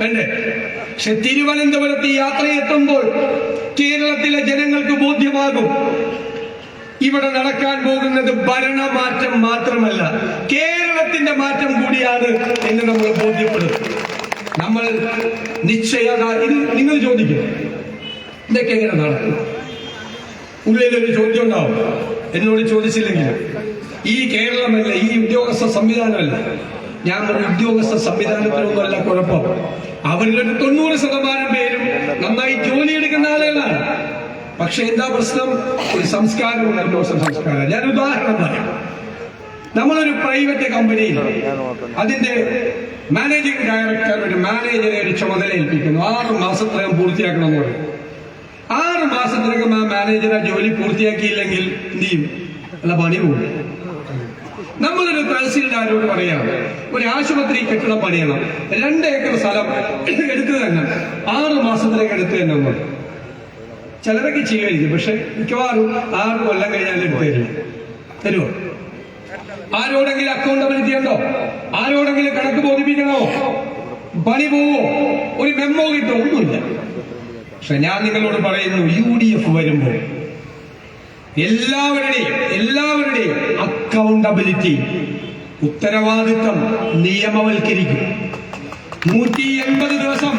വേണ്ടേ പക്ഷെ തിരുവനന്തപുരത്ത് യാത്രയെത്തുമ്പോൾ കേരളത്തിലെ ജനങ്ങൾക്ക് ബോധ്യമാകും. ഇവിടെ നടക്കാൻ പോകുന്നത് ഭരണമാറ്റം മാത്രമല്ല. കേരളത്തിന്റെ മാറ്റം കൂടിയാണ് എന്ന് നമ്മൾ ബോധ്യപ്പെടും. നമ്മൾ നിശ്ചയ ഇത് നിങ്ങൾ ചോദിക്കും. ഇതൊക്കെ എങ്ങനെ നടക്കും? ഉള്ളിലൊരു ചോദ്യം ഉണ്ടാവും എന്നോട് ചോദിച്ചില്ലെങ്കിൽ ഈ കേരളമല്ല ഈ ഉദ്യോഗസ്ഥ സംവിധാനമല്ല. ഞാൻ പറഞ്ഞ ഉദ്യോഗസ്ഥ സംവിധാനത്തിനൊന്നുമല്ല കുഴപ്പം. അവരിലൊരു തൊണ്ണൂറ് ശതമാനം പേരും നന്നായി ജോലി എടുക്കുന്ന ആളുകളാണ്. പക്ഷെ എന്താ പ്രശ്നം? ഒരു സംസ്കാരമുള്ള മോശം സംസ്കാരം. ഞാൻ ഉദാഹരണം പറയാം. നമ്മളൊരു പ്രൈവറ്റ് കമ്പനിയിൽ അതിന്റെ മാനേജിംഗ് ഡയറക്ടർ ഒരു മാനേജറെ ഒരു ചുമതല ഏൽപ്പിക്കുന്നു. ആറ് മാസത്തിനകം പൂർത്തിയാക്കണം എന്ന് ആറ് മാസത്തിനകം ആ മാനേജർ ആ ജോലി പൂർത്തിയാക്കിയില്ലെങ്കിൽ എന്ത് ചെയ്യും? അല്ല പണി പോകും നമ്മളൊരു തഹസീൽദാരോട് പറയാം ഒരു ആശുപത്രി കെട്ടിടം പണിയണം. രണ്ട് ഏക്കർ സ്ഥലം എടുക്കുക തന്നെ. ആറ് മാസത്തിലേക്ക് എടുത്തു തന്നെ ഒന്ന് ചിലരൊക്കെ ചെയ്യുമായിരിക്കും പക്ഷെ മിക്കവാറും ആറ് കൊല്ലം കഴിഞ്ഞാൽ എടുത്തു തരില്ല തരുമോ ആരോടെങ്കിലും അക്കൗണ്ടബിലിറ്റി ഉണ്ടോ? ആരോടെങ്കിലും കണക്ക് ബോധിപ്പിക്കണോ? പണി പോവോ? ഒരു മെമ്മോ കിട്ടോ? ഒന്നുമില്ല. പക്ഷെ ഞാൻ നിങ്ങളോട് പറയുന്നു യു ഡി എഫ് വരുമ്പോൾ എല്ലാവരുടെയും എല്ലാവരുടെയും അക്കൗണ്ടബിലിറ്റി ഉത്തരവാദിത്വം നിയമവൽക്കരിക്കും. നൂറ്റി എൺപത് ദിവസം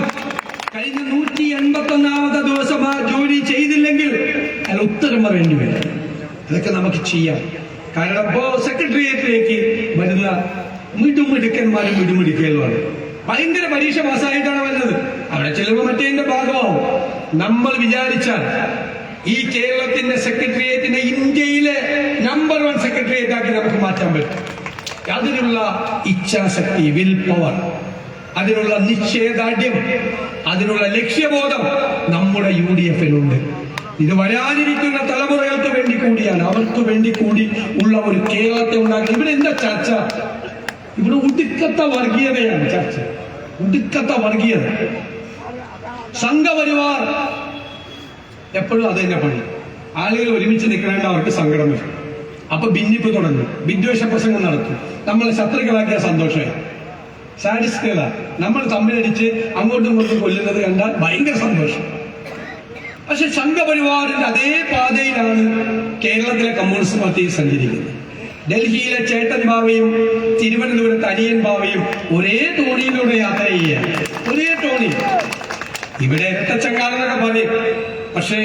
കഴിഞ്ഞ നൂറ്റി എൺപത്തി ഒന്നാമത്തെ ദിവസം ആ ജോലി ചെയ്തില്ലെങ്കിൽ അയാൾ ഉത്തരം പറയേണ്ടി വരും. അതൊക്കെ നമുക്ക് ചെയ്യാം. കാരണം ഇപ്പോ സെക്രട്ടേറിയറ്റിലേക്ക് വരുന്ന മിടുമിടുക്കന്മാരും മിടുമിടുക്കലുമാണ് ഭയങ്കര പരീക്ഷ പാസ്സായിട്ടാണ് വരുന്നത്. അവിടെ ചിലവ് മറ്റേതിന്റെ ഭാഗമാവും. നമ്മൾ വിചാരിച്ചാൽ ഈ കേരളത്തിന്റെ സെക്രട്ടേറിയറ്റിനെ ഇന്ത്യയിലെ നമ്പർ വൺ സെക്രട്ടേറിയറ്റ് ആക്കി നമുക്ക് മാറ്റാൻ പറ്റും. അതിനുള്ള ഇച്ഛാശക്തി വിൽ പവർ അതിനുള്ള നിശ്ചയദാർഢ്യം അതിനുള്ള ലക്ഷ്യബോധം നമ്മുടെ യു ഡി എഫിലുണ്ട് ഇത് വരാനിരിക്കുന്ന തലമുറകൾക്ക് വേണ്ടി കൂടിയാണ്. അവർക്ക് വേണ്ടി കൂടി ഉള്ള ഒരു കേരളത്തെ ഉണ്ടാക്കി. ഇവിടെ എന്താ ചർച്ച? ഇവിടെ ഒടുക്കത്തെ വർഗീയതയാണ് ചർച്ച. ഒടുക്കത്തെ വർഗീയത. സംഘപരിവാർ എപ്പോഴും അത് തന്നെ പണി. ആളുകൾ ഒരുമിച്ച് നിൽക്കണേണ്ട അവർക്ക് സങ്കടം വരും. അപ്പൊ ഭിന്നിപ്പ് തുടങ്ങും. വിദ്വേഷ പ്രസംഗം നടത്തും. നമ്മളെ ശത്രുക്കളാക്കിയ സന്തോഷമായി. സാഡിസ്റ്റുകളാ നമ്മൾ തമ്മിലടിച്ച് അങ്ങോട്ടും ഇങ്ങോട്ടും കൊല്ലുന്നത് കണ്ടാൽ ഭയങ്കര സന്തോഷം. പക്ഷെ സംഘപരിവാറിന്റെ അതേ പാതയിലാണ് കേരളത്തിലെ കമ്മ്യൂണിസ്റ്റ് പാർട്ടി സഞ്ചരിക്കുന്നത്. ഡൽഹിയിലെ ചേട്ടൻ ബാവയും തിരുവനന്തപുരത്ത് അനിയൻ ബാവയും ഒരേ തോണിയിലൂടെ യാത്ര ചെയ്യുക ഒരേ തോണി. ഇവിടെ ഇരട്ടച്ചങ്കാലെന്നൊക്കെ പറയും പക്ഷേ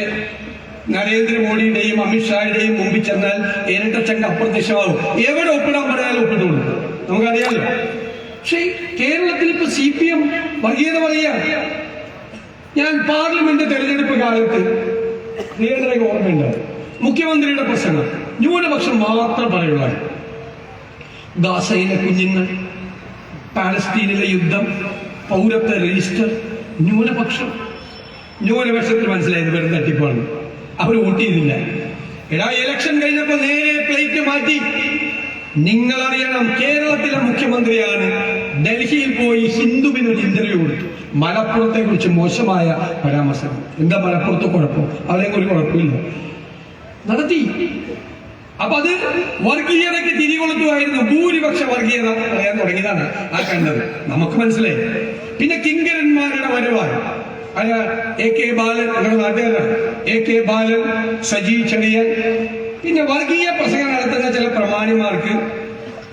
നരേന്ദ്രമോദിയുടെയും അമിത്ഷായുടെയും മുമ്പിൽ ചെന്നാൽ ഇരട്ടച്ചങ്ക അപ്രത്യക്ഷമാകും എവിടെ ഒപ്പിടാൻ പറഞ്ഞാലും ഒപ്പിട്ടുണ്ട് നമുക്കറിയാലോ. പക്ഷേ കേരളത്തിൽ ഇപ്പൊ സി പി എം വർഗീയത പറയുക ഞാൻ പാർലമെന്റ് തെരഞ്ഞെടുപ്പ് കാലത്ത് നിയന്ത്രണ ഓർമ്മയുണ്ട്? മുഖ്യമന്ത്രിയുടെ പ്രസംഗം ന്യൂനപക്ഷം മാത്രം പറയുള്ളൂ ഗാസയിലെ കുഞ്ഞുങ്ങൾ പാലസ്തീനിലെ യുദ്ധം പൗരത്വ രജിസ്റ്റർ ന്യൂനപക്ഷം. ന്യൂനപക്ഷത്തിന് മനസ്സിലായത് വെറും തട്ടിപ്പാണ്. അവർ വോട്ട് ചെയ്തില്ല. എടാ ഇലക്ഷൻ കഴിഞ്ഞപ്പോൾ നേരെ പ്ലേറ്റ് മാറ്റി. നിങ്ങൾ അറിയണം കേരളത്തിലെ മുഖ്യമന്ത്രിയാണ് ഡൽഹിയിൽ പോയി ഹിന്ദുവിന് ഒരു ഇന്റർവ്യൂ കൊടുത്തു. മലപ്പുറത്തെ കുറിച്ച് മോശമായ പരാമർശം എന്താ മലപ്പുറത്ത് കുഴപ്പം? അവരെ ഒരു കുഴപ്പമില്ല. നടത്തി. അപ്പൊ അത് വർഗീയതയ്ക്ക് തിരികൊളുത്തുമായിരുന്നു. ഭൂരിപക്ഷ വർഗീയത പറയാൻ തുടങ്ങിയതാണ് ആ കണ്ടത്. നമുക്ക് മനസ്സിലായി. പിന്നെ കിങ്കരന്മാരുടെ വരവായി അയ എ കെ ബാലൻ നമ്മുടെ നാട്ടുകാരാണ് എ കെ ബാലൻ സജി ചെറിയൻ. പിന്നെ വർഗീയ പ്രസംഗം നടത്തുന്ന ചില പ്രമാണിമാർക്ക്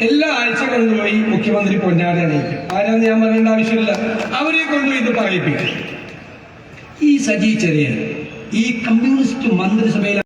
എല്ലാ ആഴ്ചകളിലും പോയി മുഖ്യമന്ത്രി പൊന്നാടി അണിയിക്കും. ആരാന്ന് ഞാൻ പറയേണ്ട ആവശ്യമില്ല. അവരെ കൊണ്ടുപോയി ഇത് പറയിപ്പിക്കും. ഈ സജി ചെറിയൻ ഈ കമ്മ്യൂണിസ്റ്റ് മന്ത്രിസഭയിലെ